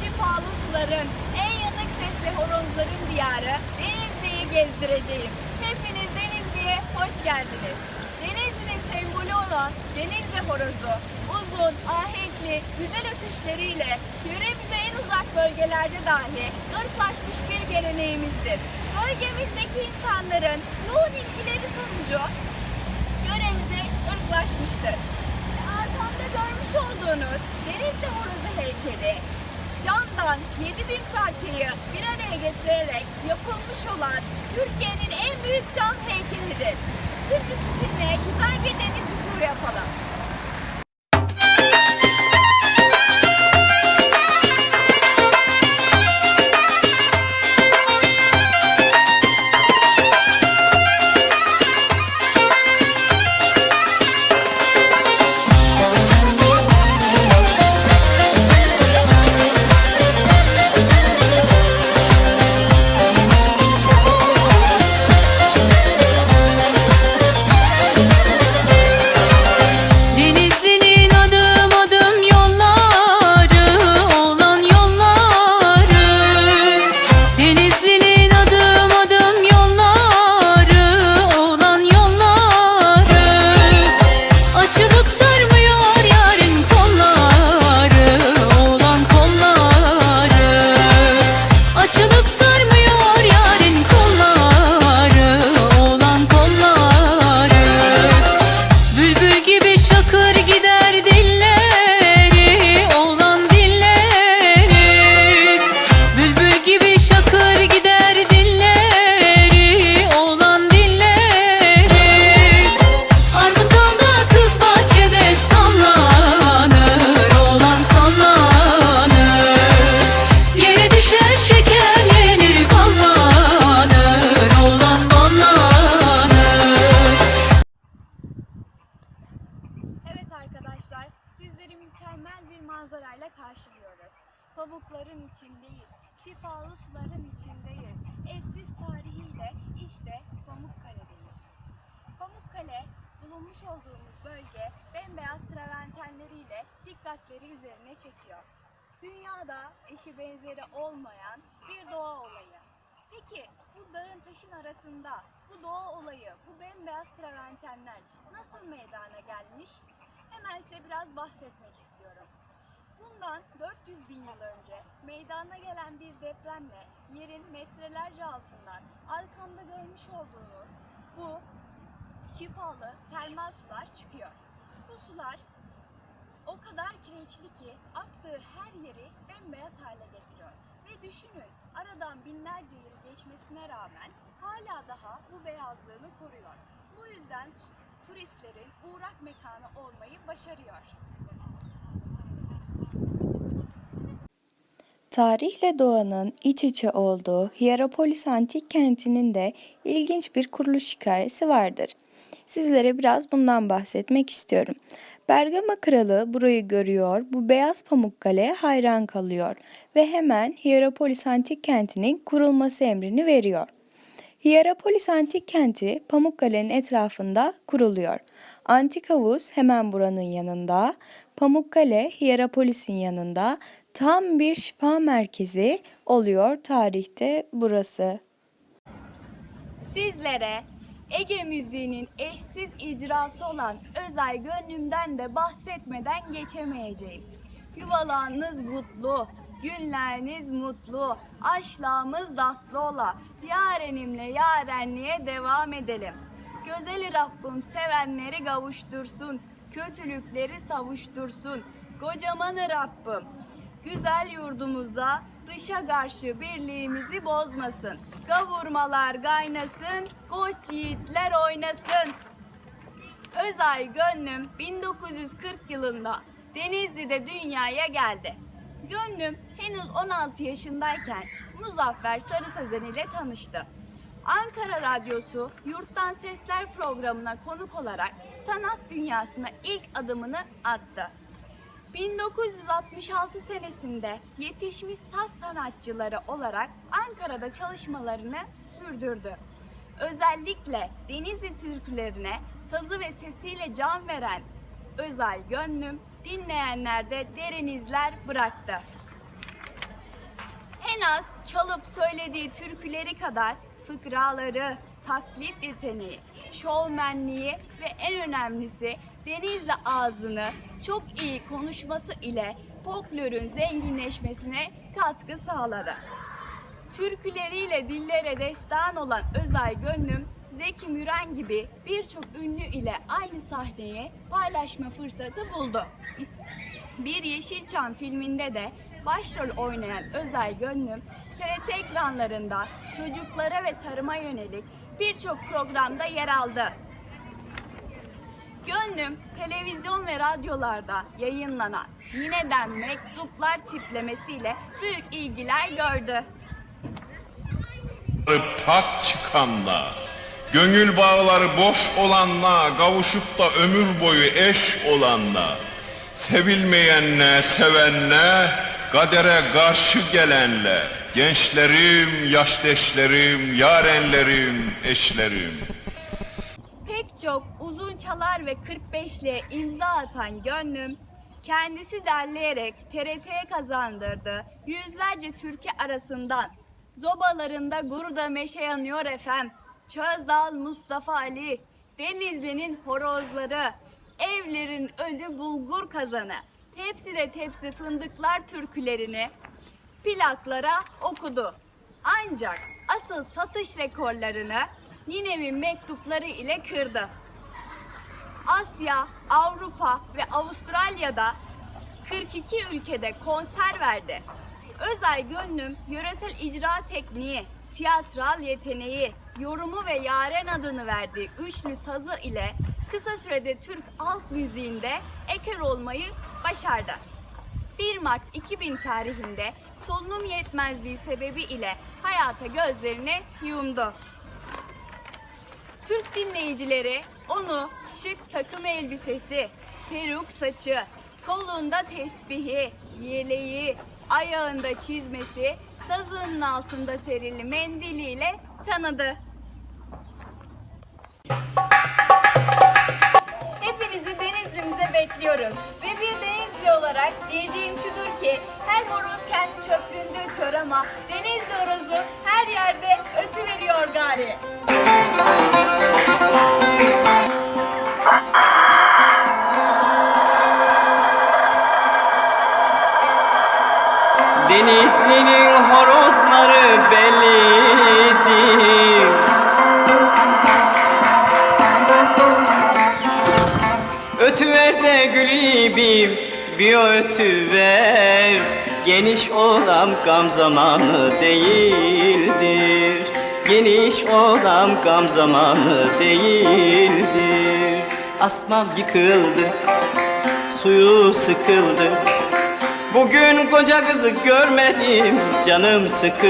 şifalı suların, en yanık sesli horozların diyarı Denizli'yi gezdireceğim. Hepiniz Denizli'ye hoş geldiniz. Denizli'nin sembolü olan Denizli horozu, uzun, ahenkli, güzel ötüşleriyle yöremize en uzak bölgelerde dahi ırklaşmış bir geleneğimizdir. Bölgemizdeki insanların yoğun ilgileri sonucu yöremize ırklaşmıştır. Arkamda görmüş olduğunuz Denizli horozu heykeli camdan 7000 parçayı bir araya getirerek yapılmış olan Türkiye'nin en büyük cam heykelidir. Şimdi sizinle güzel bir denizli tur yapalım. Mükemmel bir manzarayla karşılıyoruz. Pamukların içindeyiz, şifalı suların içindeyiz. Eşsiz tarihiyle işte Pamukkale'deyiz. Pamukkale, bulunmuş olduğumuz bölge bembeyaz traventenleriyle dikkatleri üzerine çekiyor. Dünyada eşi benzeri olmayan bir doğa olayı. Peki bu dağın taşın arasında bu doğa olayı, bu bembeyaz traventenler nasıl meydana gelmiş? Hemen size biraz bahsetmek istiyorum. Bundan 400 bin yıl önce meydana gelen bir depremle yerin metrelerce altından arkamda görmüş olduğunuz bu şifalı termal sular çıkıyor. Bu sular o kadar kireçli ki aktığı her yeri bembeyaz hale getiriyor. Ve düşünün aradan binlerce yıl geçmesine rağmen hala daha bu beyazlığını koruyor. Bu yüzden turistlerin uğrak mekanı olmayı başarıyor. Tarihle doğanın iç içe olduğu Hierapolis antik kentinin de ilginç bir kuruluş hikayesi vardır. Sizlere biraz bundan bahsetmek istiyorum. Bergama kralı burayı görüyor, bu beyaz Pamukkale'ye hayran kalıyor ve hemen Hierapolis antik kentinin kurulması emrini veriyor. Hierapolis antik kenti Pamukkale'nin etrafında kuruluyor. Antik havuz hemen buranın yanında, Pamukkale Hierapolis'in yanında tam bir şifa merkezi oluyor tarihte burası. Sizlere Ege müziğinin eşsiz icrası olan Özel Gönlüm'den de bahsetmeden geçemeyeceğim. Yuvalarınız mutlu, günleriniz mutlu, aşlağımız tatlı ola. Yarenimle yarenliğe devam edelim. Güzel Rabbim sevenleri kavuştursun, kötülükleri savuştursun. Kocaman Rabbim güzel yurdumuzda dışa karşı birliğimizi bozmasın. Kavurmalar kaynasın, koç yiğitler oynasın. Özay Gönlüm 1940 yılında Denizli'de dünyaya geldi. Gönlüm henüz 16 yaşındayken Muzaffer Sarı Sözen ile tanıştı. Ankara Radyosu Yurttan Sesler programına konuk olarak sanat dünyasına ilk adımını attı. 1966 senesinde yetişmiş saz sanatçıları olarak Ankara'da çalışmalarını sürdürdü. Özellikle Denizli türkülerine sazı ve sesiyle can veren Özay Gönlüm dinleyenlerde derin izler bıraktı. En az çalıp söylediği türküleri kadar fıkraları, taklit yeteneği, şovmenliği ve en önemlisi Denizli ağzını çok iyi konuşması ile folklorun zenginleşmesine katkı sağladı. Türküleriyle dillere destan olan Özay Gönlüm, Zeki Müren gibi birçok ünlü ile aynı sahneyi paylaşma fırsatı buldu. Bir Yeşilçam filminde de başrol oynayan Özay Gönlüm, TRT ekranlarında çocuklara ve tarıma yönelik birçok programda yer aldı. Gönlüm, televizyon ve radyolarda yayınlanan Nine'den mektuplar tiplemesiyle büyük ilgiler gördü. pak çıkanla, gönül bağları boş olanla, kavuşup da ömür boyu eş olanla, sevilmeyenle, sevenle, kadere karşı gelenle, gençlerim, yaşdeşlerim, yarenlerim, eşlerim. Pek çok uzun çalar ve 45'liğe imza atan gönlüm, kendisi derleyerek TRT'ye kazandırdı yüzlerce türkü arasından. Zobalarında gurda meşe yanıyor efem, Çözdal Mustafa Ali, Denizli'nin horozları, evlerin ödü bulgur kazanı, tepside tepsi fındıklar türkülerini plaklara okudu. Ancak asıl satış rekorlarını Nine'nin mektupları ile kırdı. Asya, Avrupa ve Avustralya'da 42 ülkede konser verdi. Özay Gönlüm yöresel icra tekniği, tiyatral yeteneği, yorumu ve yaren adını verdiği üçlü sazı ile kısa sürede Türk halk müziğinde eker olmayı başardı. 1 Mart 2000 tarihinde solunum yetmezliği sebebi ile hayata gözlerini yumdu. Türk dinleyicileri onu şık takım elbisesi, peruk saçı, kolunda tesbihi, yeleği, ayağında çizmesi, sazının altında serili mendiliyle tanıdı. Bekliyoruz. Ve bir Denizli olarak diyeceğim şudur ki her horoz kendi çöplüğünde ötüyor ama Denizli horozu her yerde ötü veriyor gari. Denizli'nin horozları bellidir Ötüver de gülübim bir ötüver. Geniş olan gam zamanı değildir. Geniş olan gam zamanı değildir. Asmam yıkıldı Suyu sıkıldı. Bugün koca kızı görmedim Canım sıkı